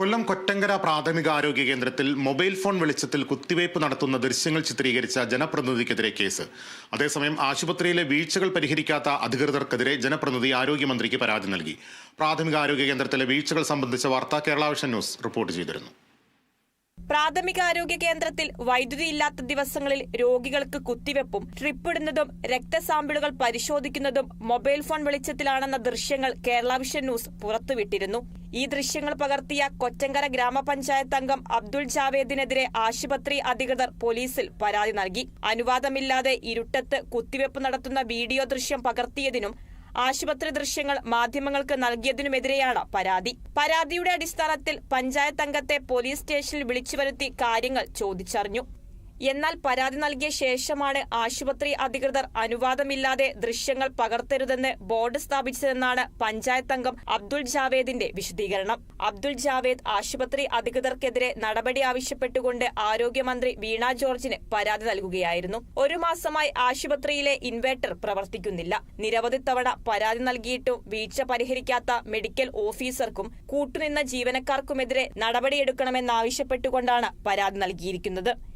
കൊല്ലം കൊറ്റങ്കര പ്രാഥമിക ആരോഗ്യ കേന്ദ്രത്തിൽ മൊബൈൽ ഫോൺ വെളിച്ചത്തിൽ കുത്തിവയ്പ് നടത്തുന്ന ദൃശ്യങ്ങൾ ചിത്രീകരിച്ച ജനപ്രതിനിധിക്കെതിരെ കേസ്. അതേസമയം ആശുപത്രിയിലെ വീഴ്ചകൾ പരിഹരിക്കാത്ത അധികൃതർക്കെതിരെ ജനപ്രതിനിധി ആരോഗ്യമന്ത്രിക്ക് പരാതി നൽകി. പ്രാഥമിക ആരോഗ്യ കേന്ദ്രത്തിലെ വീഴ്ചകൾ സംബന്ധിച്ച വാർത്ത കേരളാവിഷൻ ന്യൂസ് റിപ്പോർട്ട് ചെയ്തിരുന്നു. പ്രാഥമികാരോഗ്യ കേന്ദ്രത്തിൽ വൈദ്യുതി ഇല്ലാത്ത ദിവസങ്ങളിൽ രോഗികൾക്ക് കുത്തിവെപ്പും ട്രിപ്പിടുന്നതും രക്തസാമ്പിളുകൾ പരിശോധിക്കുന്നതും മൊബൈൽ ഫോൺ വെളിച്ചത്തിലാണെന്ന ദൃശ്യങ്ങൾ കേരള വിഷൻ ന്യൂസ് പുറത്തുവിട്ടിരുന്നു. ഈ ദൃശ്യങ്ങൾ പകർത്തിയ കൊറ്റങ്കര ഗ്രാമപഞ്ചായത്ത് അംഗം അബ്ദുൾ ജാവേദിനെതിരെ ആശുപത്രി അധികൃതർ പോലീസിൽ പരാതി നൽകി. അനുവാദമില്ലാതെ ഇരുട്ടത്ത് കുത്തിവെപ്പ് നടത്തുന്ന വീഡിയോ ദൃശ്യം പകർത്തിയതിനും ആശുപത്രി ദൃശ്യങ്ങൾ മാധ്യമങ്ങൾക്ക് നൽകിയതിനുമെതിരെയാണ് പരാതി. പരാതിയുടെ അടിസ്ഥാനത്തിൽ പഞ്ചായത്ത് അംഗത്തെ പോലീസ് സ്റ്റേഷനിൽ വിളിച്ചു വരുത്തി കാര്യങ്ങൾ ചോദിച്ചറിഞ്ഞു. എന്നാൽ പരാതി നൽകിയ ശേഷമാണ് ആശുപത്രി അധികൃതർ അനുവാദമില്ലാതെ ദൃശ്യങ്ങൾ പകർത്തരുതെന്ന് ബോർഡ് സ്ഥാപിച്ചതെന്നാണ് പഞ്ചായത്ത് അംഗം അബ്ദുൾ ജാവേദിന്റെ വിശദീകരണം. അബ്ദുൾ ജാവേദ് ആശുപത്രി അധികൃതർക്കെതിരെ നടപടി ആവശ്യപ്പെട്ടുകൊണ്ട് ആരോഗ്യമന്ത്രി വീണ ജോർജിന് പരാതി നൽകുകയായിരുന്നു. ഒരു മാസമായി ആശുപത്രിയിലെ ഇൻവേർട്ടർ പ്രവർത്തിക്കുന്നില്ല. നിരവധി തവണ പരാതി നൽകിയിട്ടും വീഴ്ച പരിഹരിക്കാത്ത മെഡിക്കൽ ഓഫീസർക്കും കൂട്ടുനിന്ന ജീവനക്കാർക്കുമെതിരെ നടപടിയെടുക്കണമെന്നാവശ്യപ്പെട്ടുകൊണ്ടാണ് പരാതി നൽകിയിരിക്കുന്നത്.